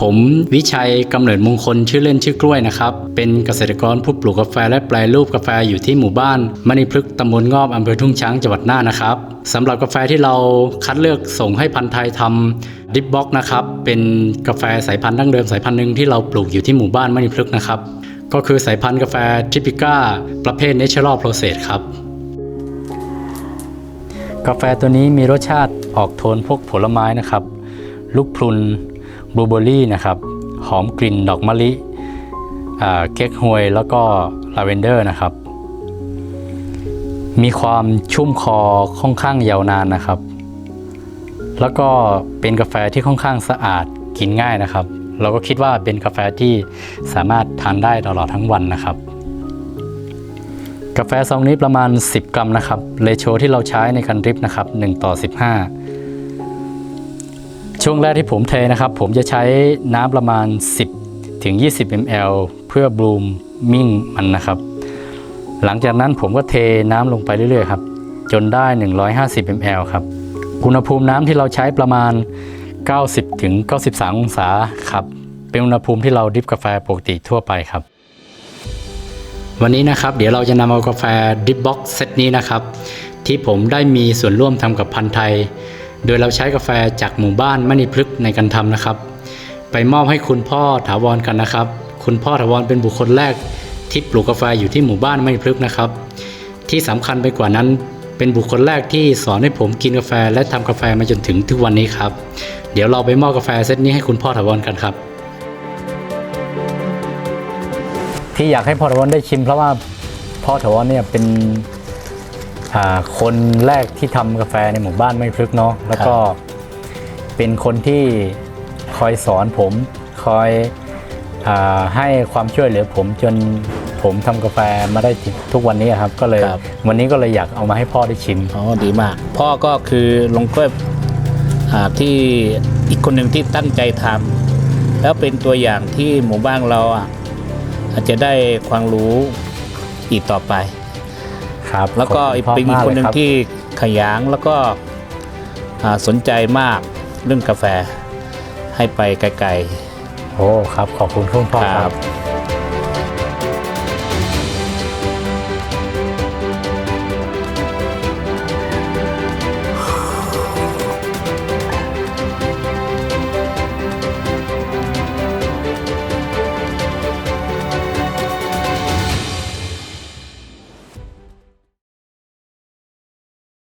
ผมวิชัยกำเนิดมงคลชื่อเล่นชื่อกล้วยนะครับ เป็นเกษตรกรผู้ปลูกกาแฟและแปรรูปกาแฟอยู่ที่หมู่บ้านมณีพฤกษ์ตำบลงอบอำเภอทุ่งช้างจังหวัดน่านนะครับสำหรับกาแฟที่เราคัดเลือกส่งให้พันธุ์ไทยทำดิฟบ็อกนะครับเป็นกาแฟสายพันธุ์ดั้งเดิมสายพันธุ์หนึ่งที่เราปลูกอยู่ที่หมู่บ้านมณีพฤกษ์นะครับก็คือสายพันธุ์กาแฟทิปิก้าประเภท Natural Process ครับกาแฟตัวนี้มีรสชาติ ออกโทนพวกผลไม้นะครับ ลูกพรุนบลูเบอรี่นะครับ หอมกลิ่นดอกมะลิเก๊กฮวยแล้วก็ลาเวนเดอร์นะครับ มีความชุ่มคอค่อนข้างยาวนานนะครับ แล้วก็เป็นกาแฟที่ค่อนข้างสะอาดกินง่ายนะครับ เราก็คิดว่าเป็นกาแฟที่สามารถทานได้ตลอดทั้งวันนะครับ กาแฟซองนี้ประมาณ 10 กรัมนะครับเลโชที่เราใช้ในการดริปนะครับ1ต่อ 15 ช่วงแรกที่ผมเทนะครับ ผมจะใช้น้ำประมาณ 10 ถึง 20 ml เพื่อบลูมมิ่งมันนะครับ หลังจากนั้นผมก็เทน้ำลงไปเรื่อยๆครับ จนได้ 150 ml ครับ อุณหภูมิน้ำที่เราใช้ประมาณ 90 ถึง 93 องศาครับ เป็นอุณหภูมิที่เราดริปกาแฟปกติทั่วไปครับ วันนี้นะครับ เดี๋ยวเราจะนำเอากาแฟดริปบ็อกเซตนี้นะครับ ที่ผมได้มีส่วนร่วมทำกับพันธุ์ไทย โดยเราใช้กาแฟจากหมู่บ้านมณีพฤกษ์ในการทำนะครับ ไปมอบให้คุณพ่อถาวรกันนะครับ คุณพ่อถาวรเป็นบุคคลแรกที่ปลูกกาแฟอยู่ที่หมู่บ้านมณีพฤกษ์นะครับ ที่สำคัญไปกว่านั้น เป็นบุคคลแรกที่สอนให้ผมกินกาแฟและทำกาแฟมาจนถึงทุกวันนี้ครับ เดี๋ยวเราไปมอบกาแฟเซตนี้ให้คุณพ่อถาวรกันครับ ที่อยากให้พ่อถาวรได้ชิมเพราะว่าพ่อถาวรเนี่ยเป็น อ่าคนแรกที่ทำกาแฟในหมู่บ้านไม่พลึกเนาะแล้วก็เป็นคนที่คอยสอนผมคอยอาให้ความช่วยเหลือผมจนผมทำกาแฟมาได้ถึงทุกวันนี้ครับก็เลยครับ วันนี้ก็เลยอยากเอามาให้พ่อได้ชิม อ๋อดีมาก พ่อก็คือลงกล้วยอ่าที่อีกคนหนึ่งที่ตั้งใจทำแล้วเป็นตัวอย่างที่หมู่บ้านเราอะอาจจะได้ความรู้อีกต่อไป ครับแล้วก็ขอบอีกณพ่เป็นอีกมากคนหนึ่เลยงรับที่ขยันแล้วก็อ่าสนใจมากเรื่องกาแฟให้ไปไกลโอ้ครับขอบคุณคุณพ่อๆคครัรับบ